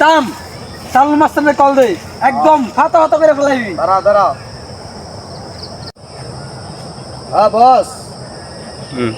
তাম চালু মাস্টারের কল দে একদম হ্যাঁ। হাতা হাতা করে ফেলাইবি। দাঁড়া দাঁড়া। হ্যাঁ বস। হুম।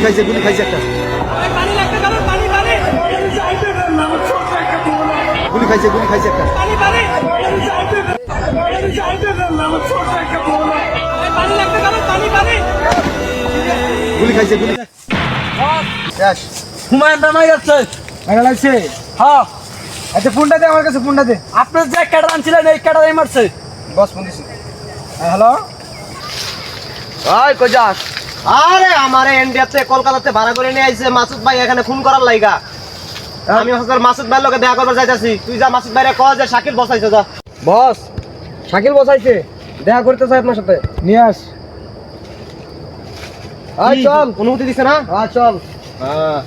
গুলি খাইছে গুলি খাইছে একটা। গুলি খাইছে গুলি খাইছে একটা। গুলি খাইছে গুলি শেষ। হুমায়ুন রামাই যাচ্ছে। মারা লাগছে হ্যাঁ। আচ্ছা ফোনটা দে আমার কাছে ফোনটা দে। আপনার যে ক্যাডা আনছিলেন এই ক্যাডাই মারছে। বস ফোন দিছি। হ্যালো? ওই আরে আমারে ইন্ডিয়াতে কলকাতাতে ভাড়া করে নিয়ে আইছে মাসুদ ভাই এখানে খুন করার লাইগা। আমি হচ্ছে মাসুদ ভাইয়ের লোকে দেখা করবার যাইতাছি। তুই যা মাসুদ ভাইরে কয় যে শাকিল বসাইছে যা। বস শাকিল বসাইছে। দেখা করতে চাই আপনার সাথে। নিয়ে আস। আয় চল। অনুমতি দিছে না? হ্যাঁ চল। হ্যাঁ।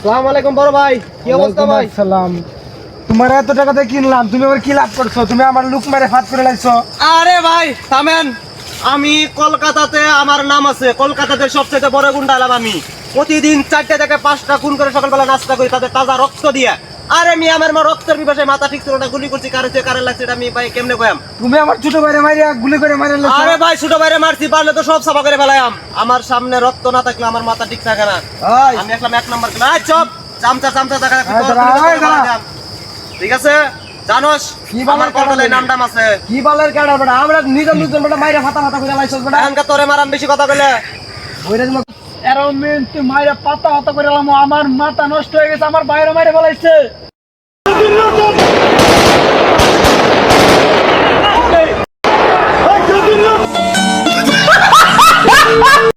সালাম আলাইকুম বড় ভাই কি অবস্থা ভাই? সালাম তোমার এত টাকাতে কিনলাম তুমি আবার কি লাভ করছ? তুমি আমার লুক মেরে ফাত করে লাগছো আরে ভাই থামেন। আমি কলকাতাতে আমার নাম আছে কলকাতাতে সবচেয়ে বড় গুন্ডা এলাম আমি। প্রতিদিন চারটে থেকে পাঁচটা খুন করে সকালবেলা নাস্তা করি তাদের তাজা রক্ত দিয়ে। আরে আমি আমার মা রক্তের বিপাশে মাথা ঠিক ছিল না গুলি করছি কারে চেয়ে কারে লাগছে আমি ভাই কেমনে কয়াম তুমি আমার ছোট বাইরে মারিয়া গুলি করে মারে আরে ভাই ছোট বাইরে মারছি পারলে তো সব সাফা করে ফেলাম আমার সামনে রক্ত না থাকলে আমার মাথা ঠিক থাকে না। আমি একলাম এক নম্বর চপ! চামচা চামচা দেখা। ঠিক আছে? জানোস? কি বালার আমার কপালে নাম টাম আছে। কি বালার কেডা বড় আমরা নিজের লোকজন বড় মাইরা ফাতা ফাতা করে লাইছস বড় এখানকার তোরে মারাম বেশি কথা কইলে। ওইটা তোমার এরম তুই মাইরা পাতা হাতা করে এলাম আমার মাথা নষ্ট হয়ে গেছে আমার বাইরে মাইরে ফেলাইছে।